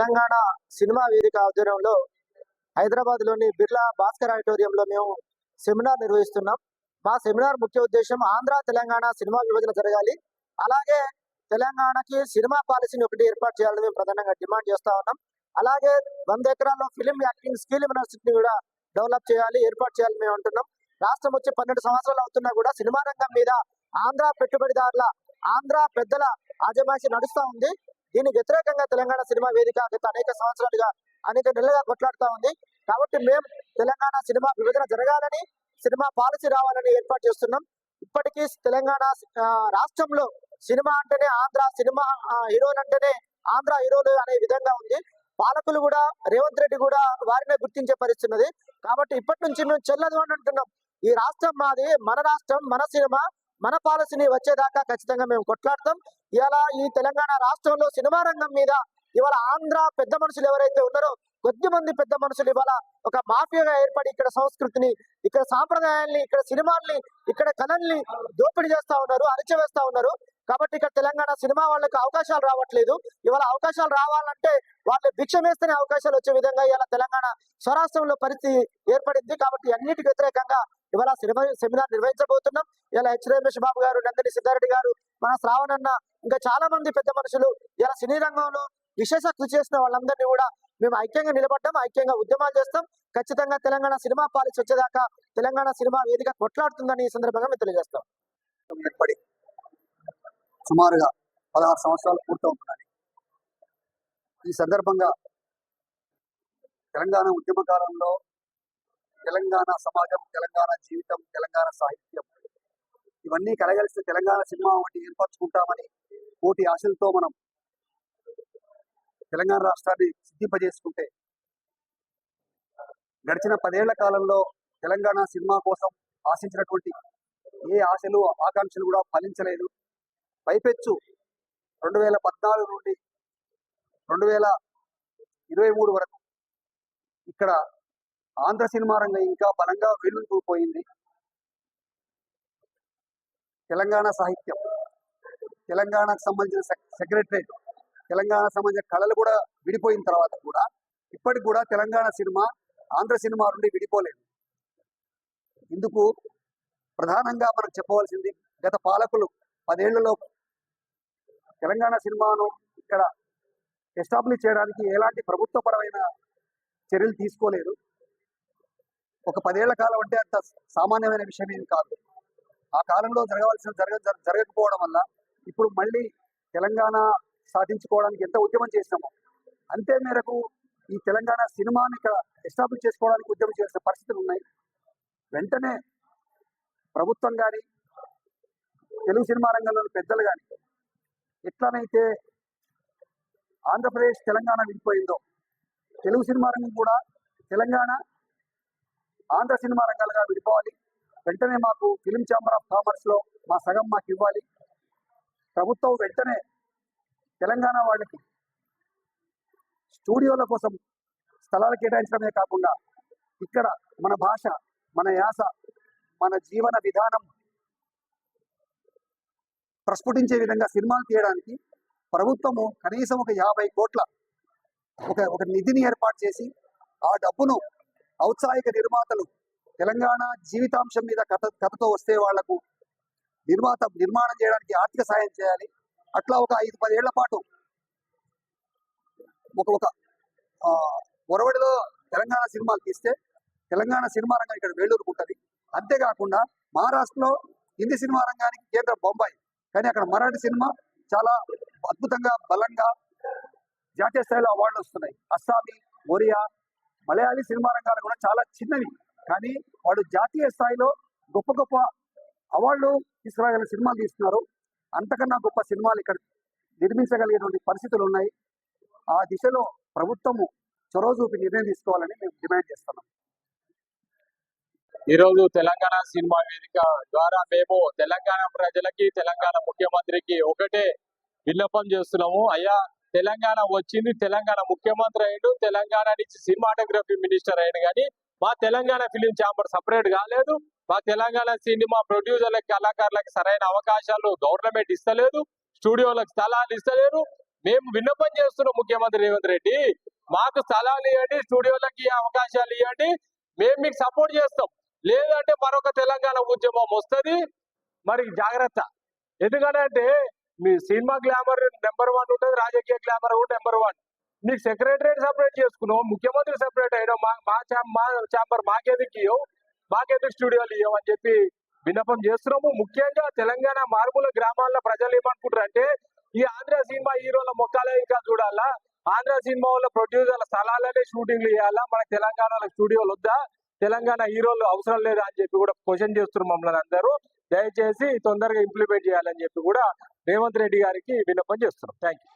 Telangana cinema వేదిక ఆధ్వర్యంలో హైదరాబాద్లోని బిర్లా భాస్కర్ ఆడిటోరియంలో మేము సెమినార్ నిర్వహిస్తున్నాం. మా సెమినార్ ముఖ్య ఉద్దేశం ఆంధ్ర తెలంగాణ సినిమా విభజన జరగాలి. అలాగే తెలంగాణకి సినిమా పాలసీని ఒకటి ఏర్పాటు చేయాలని మేము ప్రధానంగా డిమాండ్ చేస్తా ఉన్నాం. అలాగే వంద ఎకరాల్లో ఫిలిం యాక్టింగ్ స్కిల్ యూనివర్సిటీని కూడా డెవలప్ చేయాలి ఏర్పాటు చేయాలని మేము అంటున్నాం. రాష్ట్రం వచ్చి పన్నెండు సంవత్సరాలు అవుతున్నా కూడా సినిమా రంగం మీద ఆంధ్ర పెట్టుబడిదారుల ఆంధ్ర పెద్దల ఆజమాయిషి నడుస్తూ ఉంది. దీనికి వ్యతిరేకంగా తెలంగాణ సినిమా వేదిక గత అనేక సంవత్సరాలుగా అనేక నెలలుగా కొట్లాడుతూ ఉంది. కాబట్టి మేము తెలంగాణ సినిమా విభజన జరగాలని సినిమా పాలసీ రావాలని ఏర్పాటు చేస్తున్నాం. ఇప్పటికీ తెలంగాణ ఆ, రాష్ట్రంలో సినిమా అంటేనే ఆంధ్ర సినిమా హీరోలు అంటేనే ఆంధ్ర హీరోలు అనే విధంగా ఉంది. పాలకులు కూడా రేవంత్ రెడ్డి కూడా వారినే గుర్తించే పరిస్థితున్నది కాబట్టి ఇప్పటి నుంచి మేము చెల్లదు అని అంటున్నాం. ఈ రాష్ట్రం మాది మన రాష్ట్రం మన సినిమా. మన పాలసీని వచ్చేదాకా ఖచ్చితంగా మేము కొట్లాడతాం. ఇలా ఈ తెలంగాణ రాష్ట్రంలో సినిమా రంగం మీద ఇవాళ ఆంధ్ర పెద్ద మనుషులు ఎవరైతే ఉన్నారో కొద్ది మంది పెద్ద మనుషులు ఇవాళ ఒక మాఫియాగా ఏర్పడి ఇక్కడ సంస్కృతిని ఇక్కడ సాంప్రదాయాల్ని ఇక్కడ సినిమాల్ని ఇక్కడ కళల్ని దోపిడీ చేస్తా ఉన్నారు అరిచివేస్తా ఉన్నారు. కాబట్టి ఇక్కడ తెలంగాణ సినిమా వాళ్ళకి అవకాశాలు రావట్లేదు. ఇవాళ అవకాశాలు రావాలంటే వాళ్ళు భిక్ష వేస్తేనే అవకాశాలు వచ్చే విధంగా ఇవాళ తెలంగాణ స్వరాష్ట్రంలో పరిస్థితి ఏర్పడింది. కాబట్టి అన్నిటికి వ్యతిరేకంగా ఇవాళ సినిమా సెమినార్ నిర్వహించబోతున్నాం. ఇలా హెచ్ రమేష్ బాబు గారు నందిని సిద్ధారెడ్డి గారు మన శ్రావణ్ అన్న ఇంకా చాలా మంది పెద్ద మనుషులు ఇలా సినీ రంగంలో విశేష కృషి చేసిన వాళ్ళందరినీ కూడా మేము ఐక్యంగా నిలబడ్డాం ఐక్యంగా ఉద్యమాలు చేస్తాం. ఖచ్చితంగా తెలంగాణ సినిమా పాలిసి వచ్చేదాకా తెలంగాణ సినిమా వేదిక కొట్లాడుతుందని ఈ సందర్భంగా మేము తెలియజేస్తాం. సుమారుగా పదహారు సంవత్సరాలు పూర్తవుతున్నాయి. ఈ సందర్భంగా తెలంగాణ ఉద్యమ కాలంలో తెలంగాణ సమాజం తెలంగాణ జీవితం తెలంగాణ సాహిత్యం ఇవన్నీ కలగలిస్తే తెలంగాణ సినిమా ఒకటి ఏర్పరచుకుంటామని కోటి ఆశలతో మనం తెలంగాణ రాష్ట్రాన్ని సిద్ధింపజేసుకుంటే గడిచిన పదేళ్ళ కాలంలో తెలంగాణ సినిమా కోసం ఆశించినటువంటి ఏ ఆశలు ఆకాంక్షలు కూడా ఫలించలేదు. పైపెచ్చు రెండు వేల పద్నాలుగు నుండి రెండు వేల ఇరవై మూడు వరకు ఇక్కడ ఆంధ్ర సినిమా రంగం ఇంకా బలంగా వెలుగుపోయింది తెలంగాణ సాహిత్యం తెలంగాణకు సంబంధించిన సెక్రటరేట్ తెలంగాణ సంబంధించిన కళలు కూడా విడిపోయిన తర్వాత కూడా ఇప్పటికి కూడా తెలంగాణ సినిమా ఆంధ్ర సినిమా నుండి విడిపోలేదు. ఇందుకు ప్రధానంగా మనకు చెప్పవలసింది గత పాలకులు పదేళ్ళలో తెలంగాణ సినిమాను ఇక్కడ ఎస్టాబ్లిష్ చేయడానికి ఎలాంటి ప్రభుత్వపరమైన చర్యలు తీసుకోలేదు. ఒక పదేళ్ళ కాలం అంటే అంత సామాన్యమైన విషయం ఏం కాదు. ఆ కాలంలో జరగవలసిన జరగ జరగకపోవడం వల్ల ఇప్పుడు మళ్ళీ తెలంగాణ సాధించుకోవడానికి ఎంత ఉద్యమం చేసినామో అంతే మేరకు ఈ తెలంగాణ సినిమాని ఇక్కడ ఎస్టాబ్లిష్ చేసుకోవడానికి ఉద్యమం చేసిన పరిస్థితులు ఉన్నాయి. వెంటనే ప్రభుత్వం కానీ తెలుగు సినిమా రంగంలోని పెద్దలు కానీ ఎట్లనైతే ఆంధ్రప్రదేశ్ తెలంగాణ విడిపోయిందో తెలుగు సినిమా రంగం కూడా తెలంగాణ ఆంధ్ర సినిమా రంగాలుగా విడిపోవాలి. వెంటనే మాకు ఫిలిం ఛాంబర్ ఆఫ్ కామర్స్లో మా సగం మాకు ఇవ్వాలి. ప్రభుత్వం వెంటనే తెలంగాణ వాళ్ళకి స్టూడియోల కోసం స్థలాలు కేటాయించడమే కాకుండా ఇక్కడ మన భాష మన యాస మన జీవన విధానం ప్రస్ఫుటించే విధంగా సినిమాలు తీయడానికి ప్రభుత్వము కనీసం ఒక యాభై కోట్ల ఒక ఒక నిధిని ఏర్పాటు చేసి ఆ డబ్బును ఔత్సాహిక నిర్మాతలు తెలంగాణ జీవితాంశం మీద కథ కథతో వస్తే వాళ్ళకు నిర్మాత నిర్మాణం చేయడానికి ఆర్థిక సాయం చేయాలి. అట్లా ఒక ఐదు పదేళ్ళ పాటు ఒక ఒక ఒరవడిలో తెలంగాణ సినిమాలు తీస్తే తెలంగాణ సినిమా రంగం ఇక్కడ వేళ్ళూరుకుంటది అంతేకాకుండా మహారాష్ట్రలో హిందీ సినిమా రంగానికి కేంద్ర బొంబాయి. కానీ అక్కడ మరాఠీ సినిమా చాలా అద్భుతంగా బలంగా జాతీయ స్థాయిలో అవార్డులు వస్తున్నాయి. అస్సామీ ఒరియా మలయాళీ సినిమా రంగాలు కూడా చాలా చిన్నవి. కానీ వాడు జాతీయ స్థాయిలో గొప్ప గొప్ప అవార్డులు తీసుకురాగల సినిమాలు తీస్తున్నారు. అంతకన్నా గొప్ప సినిమాలు ఇక్కడ నిర్మించగలిగేటువంటి పరిస్థితులు ఉన్నాయి. ఆ దిశలో ప్రభుత్వము చొరవ చూపి నిర్ణయం తీసుకోవాలని మేము డిమాండ్ చేస్తున్నాం. ఈ రోజు తెలంగాణ సినిమా వేదిక ద్వారా మేము తెలంగాణ ప్రజలకి తెలంగాణ ముఖ్యమంత్రికి ఒకటే విన్నపం చేస్తున్నాము. అయ్యా తెలంగాణ వచ్చింది తెలంగాణ ముఖ్యమంత్రి అయ్యాడు తెలంగాణ నుంచి సినిమాటోగ్రఫీ మినిస్టర్ అయ్యాడు కానీ మా తెలంగాణ ఫిలిం ఛాంబర్ సపరేట్ కాలేదు. మా తెలంగాణ సినిమా ప్రొడ్యూసర్లకు కళాకారులకు సరైన అవకాశాలు గవర్నమెంట్ ఇస్తలేదు స్టూడియోలకు స్థలాలు ఇస్తలేరు మేము విన్నపం చేస్తున్నాం ముఖ్యమంత్రి రేవంత్ రెడ్డి. మాకు స్థలాలు ఇవ్వండి స్టూడియోలకి అవకాశాలు ఇవ్వండి. మేము మీకు సపోర్ట్ చేస్తాం. లేదంటే మరొక తెలంగాణ ఉద్యమం వస్తుంది. మరి జాగ్రత్త. ఎందుకంటే మీ సినిమా గ్లామర్ నెంబర్ వన్ ఉంటుంది రాజకీయ గ్లామర్ కూడా నెంబర్ వన్. నీకు సెక్రటరేట్ సపరేట్ చేసుకున్నావు ముఖ్యమంత్రి సపరేట్ అయినా మా మా ఛాం- మా ఛాంబర్ మాకెందుకు మాకెందుకు స్టూడియోలు ఇవ్వమని చెప్పి విన్నపం చేస్తున్నాము. ముఖ్యంగా తెలంగాణ మారుమూల గ్రామాల్లో ప్రజలు ఏమనుకుంటారు అంటే ఈ ఆంధ్ర సినిమా హీరోల మొక్కలే ఇంకా చూడాలా? ఆంధ్ర సినిమా వాళ్ళ ప్రొడ్యూసర్ల స్థలాలనే షూటింగ్లు చేయాలా? మన తెలంగాణలో స్టూడియోలు వద్దా? తెలంగాణ హీరోలు అవసరం లేదా అని చెప్పి కూడా క్వశ్చన్ చేస్తున్నారు మమ్మల్ని అందరూ. దయచేసి తొందరగా ఇంప్లిమెంట్ చేయాలని చెప్పి కూడా రేవంత్ రెడ్డి గారికి విన్నపం చేస్తున్నాం. Thank you